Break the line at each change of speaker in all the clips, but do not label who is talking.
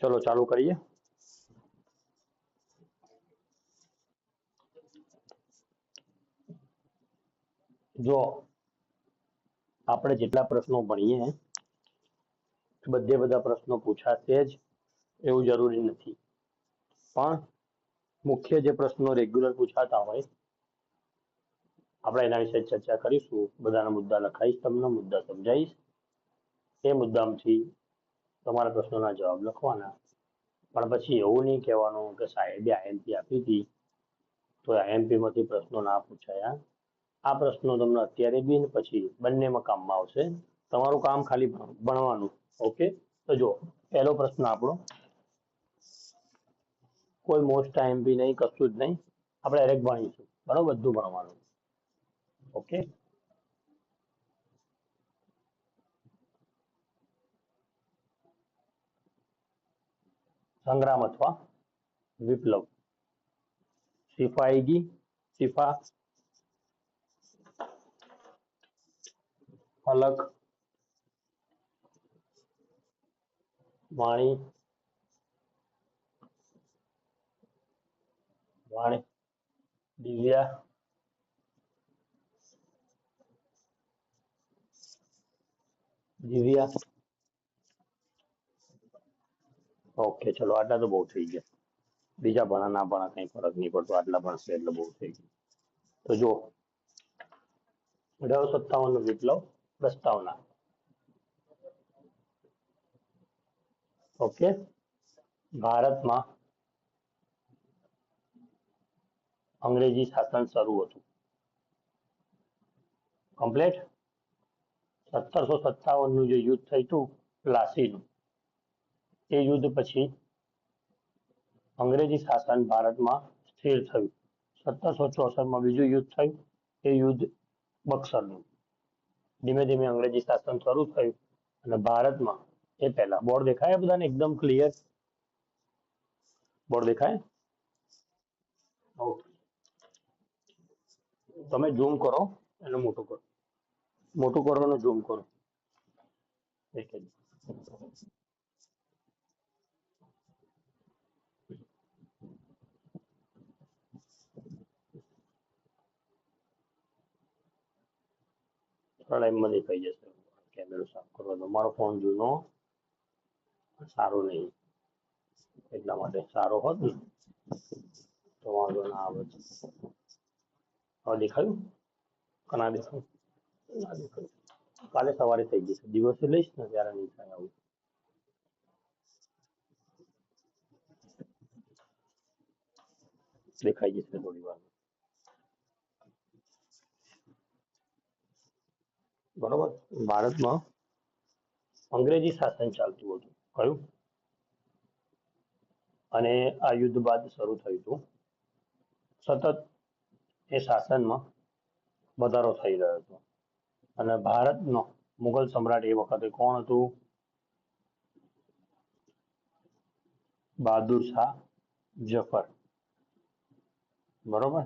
ચલો, ચાલુ કરીએ. જો આપણે જેટલા પ્રશ્નો ભણીએ, બધે બધા પ્રશ્નો પૂછાશે જ એવું જરૂરી નથી. પણ મુખ્ય જે પ્રશ્નો રેગ્યુલર પૂછાતા હોય, આપણે એના વિશે ચર્ચા કરીશું. બધાના મુદ્દા લખાઈશ, તમને મુદ્દા સમજાવીશ એ મુદ્દામાંથી તમારા પ્રશ્નોના જવાબ લખવાના. પણ પછી એવું નહીં કહેવાનું કે સાહેબે આઈએમપી આપી હતી, તો આઈએમપીમાંથી પ્રશ્નો ના પૂછાયા. આ પ્રશ્નો તમને અત્યારે બી ને પછી બંનેમાં કામમાં આવશે. તમારું કામ ખાલી ભણવાનું. ઓકે? તો જો પહેલો પ્રશ્ન આપણો. કોઈ મોસ્ટ આઈએમપી નહીં, કશું જ નહીં. આપણે ડાયરેક્ટ ભણીશું. બરાબર? બધું ભણવાનું. ઓકે? સંગ્રામ અથવા વિપ્લવ. સિફાઈગી સિફા અલગ. વાણી. વાણી. દિવ્યા. દિવ્યા. ઓકે ચલો, આટલા તો બહુ થઈ ગયા. બીજા ભણા, ના ભણા, કઈ ફરક નહીં પડતો. આટલા ભણશે એટલે બહુ થઈ ગયું. તો જો અઢારસો સત્તાવન નો વિપ્લવ, પ્રસ્તાવના. ઓકે ભારતમાં અંગ્રેજી શાસન શરૂ હતું. કમ્પ્લેટ સત્તરસો સત્તાવનનું જે યુદ્ધ થયું હતું, પ્લાસીનું. એ યુદ્ધ પછી અંગ્રેજી શાસન ભારતમાં સ્થિર થયું. સત્તરસો ચોસઠમાં બીજું યુદ્ધ થયું. એ યુદ્ધ બક્સરનું. ધીમે ધીમે અંગ્રેજી શાસન શરૂ થયું અને ભારતમાં એ પહેલા. બોર્ડ દેખાય બધાને? એકદમ ક્લિયર બોર્ડ દેખાય? ઓકે તમે ઝૂમ કરો એને મોટું કરો. મોટું કરો અને ઝૂમ કરો. એક ટાઈમમાં દેખાઈ જશે. કેમેરો સાફ કરવાનો. મારો ફોન જૂનો. સારો નહીં. એટલા માટે સારો હોત ને. તો વાંધો ના આવે. હવે દેખાયું કે ના દેખાયું ના દેખાયું કાલે સવારે થઈ જશે. દિવસે લઈશ ને ત્યારે નહીં થાય આવું. દેખાઈ જશે થોડી વાર. બરોબર? ભારતમાં અંગ્રેજી શાસન ચાલતું હતું. કયું? અને આ યુદ્ધ બાદ શરૂ થયું હતું. સતત એ શાસનમાં વધારો થઈ રહ્યો હતો. અને ભારતનો મુઘલ સમ્રાટ એ વખતે કોણ હતું? બહાદુર શાહ જફર. બરોબર?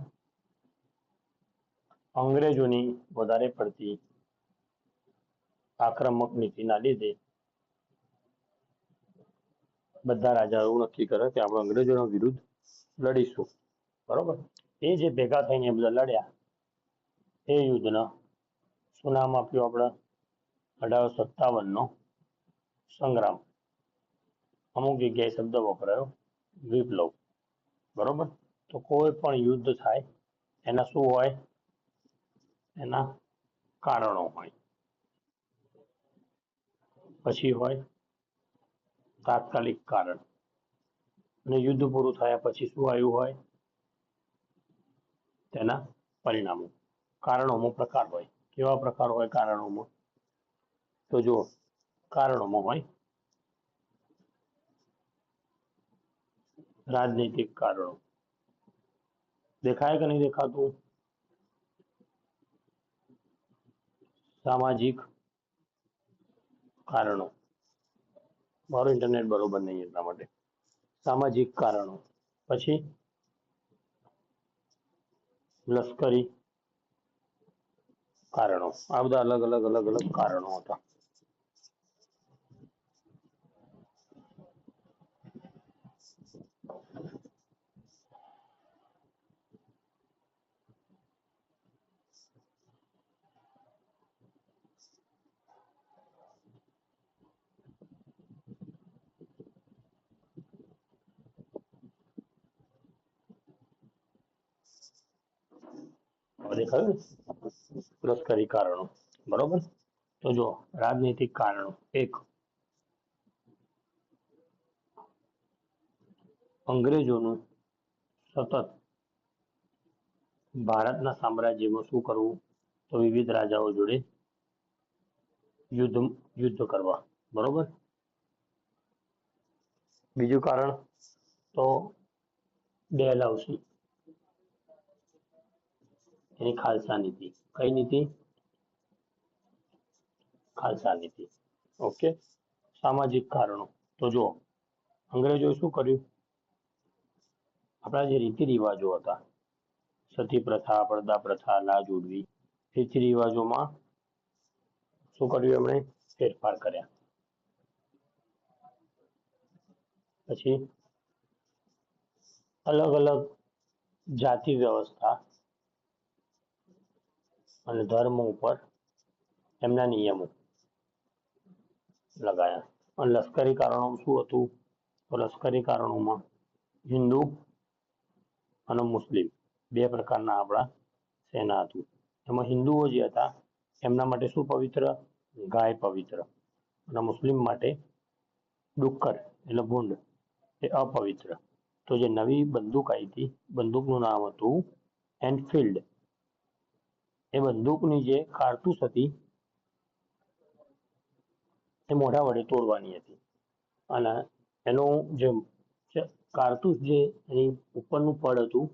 અંગ્રેજોની વધારે પડતી આક્રમક નીતિના લીધે બધા રાજાઓ નક્કી કરે કે આપણે અંગ્રેજોના વિરુદ્ધ લડીશું. બરોબર? એ જે ભેગા થઈને બધા લડ્યા, એ યુદ્ધના શું આપ્યું આપણે અઢારસો સત્તાવનનો સંગ્રામ. અમુક જગ્યાએ શબ્દ વપરાયો, વિપ્લવ. બરોબર? તો કોઈ પણ યુદ્ધ થાય, એના શું હોય? એના કારણો હોય. પછી હોય તાત્કાલિક કારણ. અને યુદ્ધ પૂરું થયા પછી શું આવ્યું હોય? તેના પરિણામો. કારણોમાં પ્રકાર હોય. કેવા પ્રકાર હોય કારણોમાં? તો જો કારણોમાં હોય રાજનૈતિક કારણો. દેખાય કે નહીં દેખાતું? સામાજિક કારણો. મારું ઇન્ટરનેટ બરોબર નહીં એટલા માટે. સામાજિક કારણો. પછી લશ્કરી કારણો. આ બધા અલગ અલગ અલગ અલગ કારણો હતા. દેખાયું ને? લશ્કરી કારણો. બરોબર? તો જો રાજનૈતિક કારણો. એક, અંગ્રેજોનું સતત ભારતના સામ્રાજ્યમાં શું કરવું? તો વિવિધ રાજાઓ જોડે યુદ્ધ યુદ્ધ કરવા. બરોબર? બીજું કારણ તો ડેલહાઉસી એની ખાલસા નીતિ. કઈ નીતિ? ખાલસા નીતિ. ઓકે. સામાજિક કારણો. તો જુઓ, અંગ્રેજોએ શું કર્યું? આપણા જે રીતિ રિવાજો હતા સતી પ્રથા પડદા પ્રથા લાજ ઉડવી રીતિ રિવાજોમાં શું કર્યું એમણે? ફેરફાર કર્યા. પછી અલગ અલગ જાતિ વ્યવસ્થા અને ધર્મ ઉપર એમના નિયમો લગાયા. અને લશ્કરી કારણો શું હતું? તો લશ્કરી કારણોમાં હિન્દુ અને મુસ્લિમ બે પ્રકારના આપણા સેના હતું. એમાં હિન્દુઓ જે હતા, એમના માટે શું પવિત્ર? ગાય પવિત્ર. અને મુસ્લિમ માટે ડુક્કર એટલે ભૂંડ એ અપવિત્ર. તો જે નવી બંદૂક આવી હતી, બંદૂકનું નામ હતું એનફિલ્ડ એ બંદૂકની જે કારતૂસ હતી, એ મોઢા વડે તોડવાની હતી. અને એનો જે કારતૂસ જે એની ઉપરનું પડ હતું,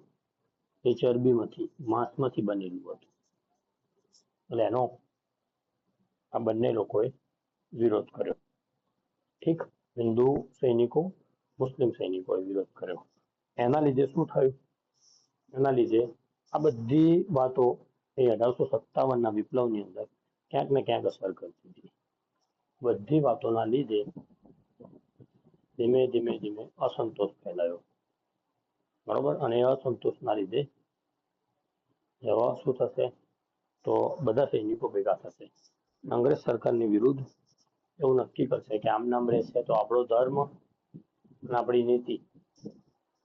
એ ચરબીમાંથી, માંસમાંથી બનેલું હતું. એટલે એનો આ બંને લોકોએ વિરોધ કર્યો. ઠીક? હિન્દુ સૈનિકો, મુસ્લિમ સૈનિકોએ વિરોધ કર્યો. એના લીધે શું થયું? એના લીધે આ બધી વાતો એ અઢારસો સત્તાવનના વિપ્લવની અંદર ક્યાંક ને ક્યાંક અસર કરતી હતી. બધી વાતોના લીધે ધીમે ધીમે ધીમે અસંતોષ ફેલાયો. બરોબર? અને અસંતોષના લીધે જવાબ શું થશે? તો બધા સૈનિકો ભેગા થશે. અંગ્રેજ સરકારની વિરુદ્ધ એવું નક્કી કરશે કે આમ નામ રહેશે તો આપણો ધર્મ અને આપણી નીતિ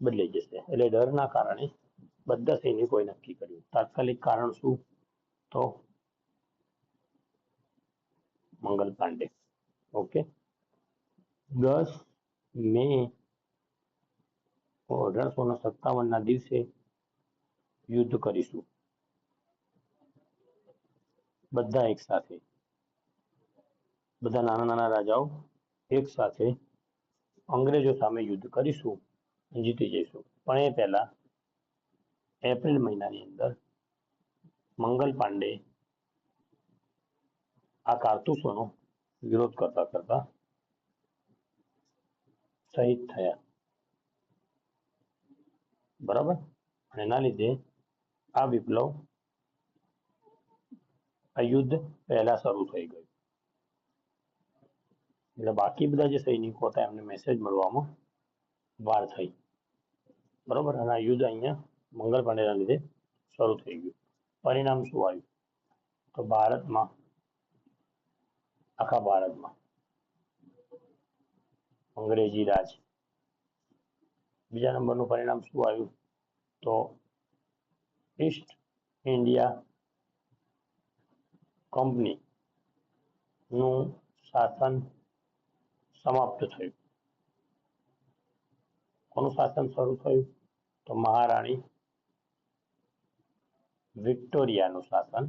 બદલાઈ જશે. એટલે ડરના કારણે બધા સૈનિકોએ નક્કી કર્યું. તાત્કાલિક કારણ શું? તો મંગલ પાંડે. ઓકે? દસ મે અઢારસો ને સત્તાવન ના દિવસે યુદ્ધ કરીશું. બધા એક સાથે. બધા નાના નાના રાજાઓ એક સાથે અંગ્રેજો સામે યુદ્ધ કરીશું જીતી જઈશું. પણ એ પહેલા એપ્રિલ મહિનાની અંદર મંગલ પાંડે આ કારતૂસોનો વિરોધ કરતા કરતા શહીદ થયા. બરાબર? એના લીધે આ વિપ્લવ આ યુદ્ધ પહેલા શરૂ થઈ ગયું. એટલે બાકી બધા જે સૈનિકો હતા એમને મેસેજ મળવામાં વાર થઈ. બરોબર? અને આ યુદ્ધ અહીંયા મંગલ પાંડેના લીધે શરૂ થઈ ગયું. પરિણામ શું આવ્યું? તો ભારતમાં, આખા ભારતમાં અંગ્રેજી રાજ. બીજા નંબરનું પરિણામ શું આવ્યું? તો ઈસ્ટ ઇન્ડિયા કંપની નું શાસન સમાપ્ત થયું. કોનું શાસન શરૂ થયું? તો મહારાણી વિક્ટોરિયાનું શાસન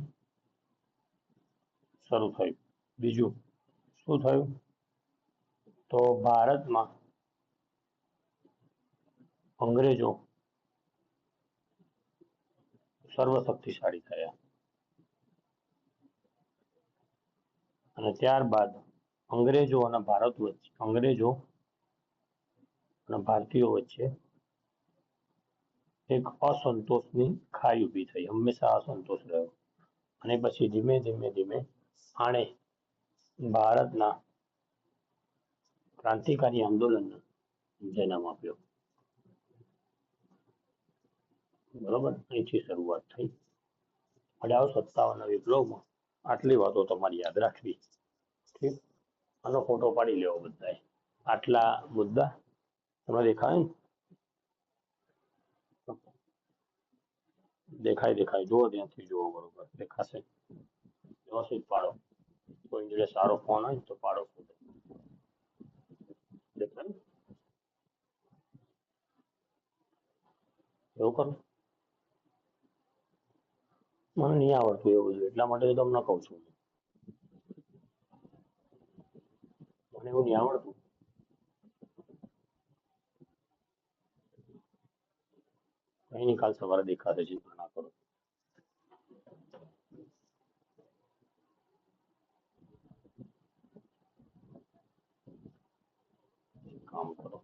શરૂ થયું. બીજું શું થયું? તો ભારતમાં અંગ્રેજો સર્વશક્તિશાળી થયા. અને ત્યારબાદ અંગ્રેજો અને ભારત વચ્ચે, અંગ્રેજો અને ભારતીયો વચ્ચે એક અસંતોષની ખાઈ ઊભી થઈ, હંમેશા અસંતોષ રહ્યો. અને પછી ધીમે ધીમે ધીમે આણે ભારતના ક્રાંતિકારી આંદોલનને જન્મ આપ્યો. બરોબર? અહીંથી શરૂઆત થઈ. અઢારસો સત્તાવનના વિપ્લવમાં આટલી વાતો તમારી યાદ રાખવી. ઠીક? આનો ફોટો પાડી લેવો બધાએ. આટલા મુદ્દા. તમે દેખાય ને? દેખાય દેખાય. જુઓ ત્યાંથી જુઓ બરોબર. દેખાશે. વ્યવસ્થિત પાડો. કોઈ જોડે સારો ફોન હોય તો પાડો ફોટો. દેખાય? એવું કરો. મને નહીં આવડતું એવું બધું. એટલા માટે તમને કહું છું. મને એવું નહીં આવડતું. કઈ નહીં કાલ સવારે દેખાશે ચિંતા ના કરો કામ કરો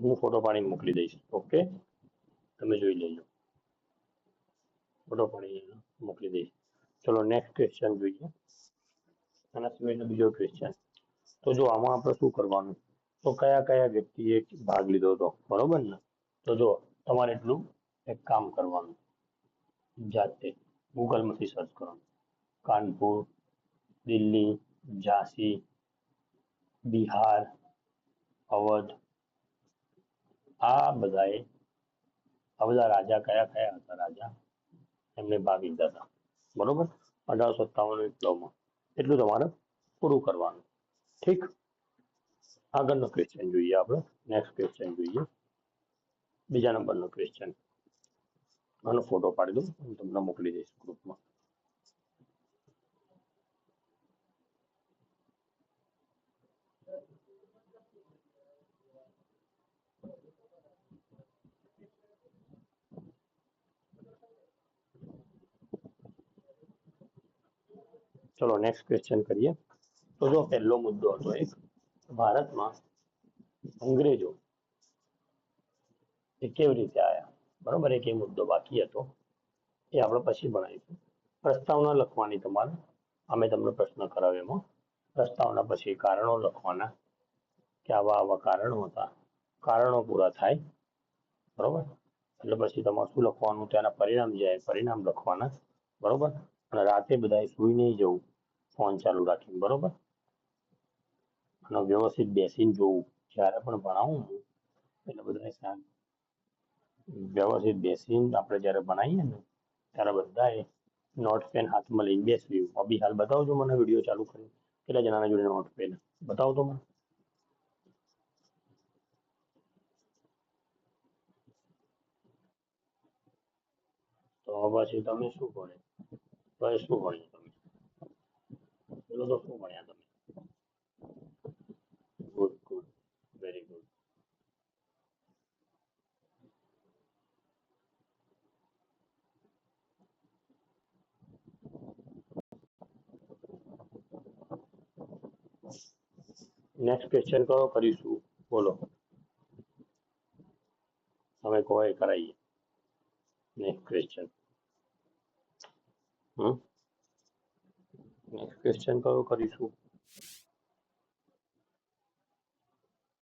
હું ફોટો પાડીને મોકલી દઈશ ઓકે તમે જોઈ લેજો ફોટો પાડીને મોકલી દઈશ ચલો નેક્સ્ટ ક્વેશ્ચન જોઈએ આના સિવાયનો બીજો ક્વેશ્ચન તો જો આમાં આપણે શું કરવાનું તો કયા કયા વ્યક્તિએ ભાગ લીધો હતો બરોબર ને તો જો તમારે એટલું એક કામ કરવાનું જાતે ગૂગલમાંથી સર્ચ કરવાનું કાનપુર દિલ્હી ઝાંસી બિહાર અવધ આ બધાએ આ બધા રાજા કયા કયા હતા રાજા? એમને ભાગ લીધા હતા. બરોબર? અઢારસો સત્તાવન વિપ્લવમાં એટલું તમારે પૂરું કરવાનું. ઠીક? આગળનો ક્વેશ્ચન જોઈએ આપણે. નેક્સ્ટ ક્વેશ્ચન જોઈએ. બીજા નંબરનો ક્વેશ્ચન આનો ફોટો પાડી દઉં. હું તમને મોકલી દઈશ ગ્રુપમાં ચલો નેક્સ્ટ ક્વેશ્ચન કરીએ. તો જો પહેલો મુદ્દો હતો એક, ભારતમાં અંગ્રેજો એ કેવી રીતે આવ્યા બરોબર, એક એ મુદ્દો બાકી હતો. એ આપણે પછી ભણાવીશું. પ્રસ્તાવના લખવાની તમારે. અમે તમને પ્રશ્ન કરાવ્યો એમાં. પ્રસ્તાવના પછી કારણો લખવાના. કે આવા આવા કારણો હતા. કારણો પૂરા થાય. બરોબર? એટલે પછી તમારે શું લખવાનું? તેના પરિણામ જાય પરિણામ લખવાના. બરોબર? અને રાતે બધાએ સુઈ નહીં જવું. ફોન ચાલુ રાખીને, બરોબર? અને વ્યવસ્થિત બેસીને જોવું. જ્યારે પણ ભણાવું હું, એટલે બધાએ શાંત વ્યવસ્થિત બેસીને આપણે જ્યારે ભણાવીએ ને, ત્યારે બધાએ નોટ પેન હાથમાં લઈને બેસવી અભી હાલ બતાવજો મને વીડિયો ચાલુ કરી કેટલા જણાના જોડે નોટ પેન? બતાવો તો મને. તો પછી તમે શું ભણે તો એ શું ભણ્યા? તમે પેલો તો શું ભણ્યા તમે good good very good next question કરો કરીશું બોલો. તમે કહો એ કરાવીએ next question hmm? Next question કયો કરીશું.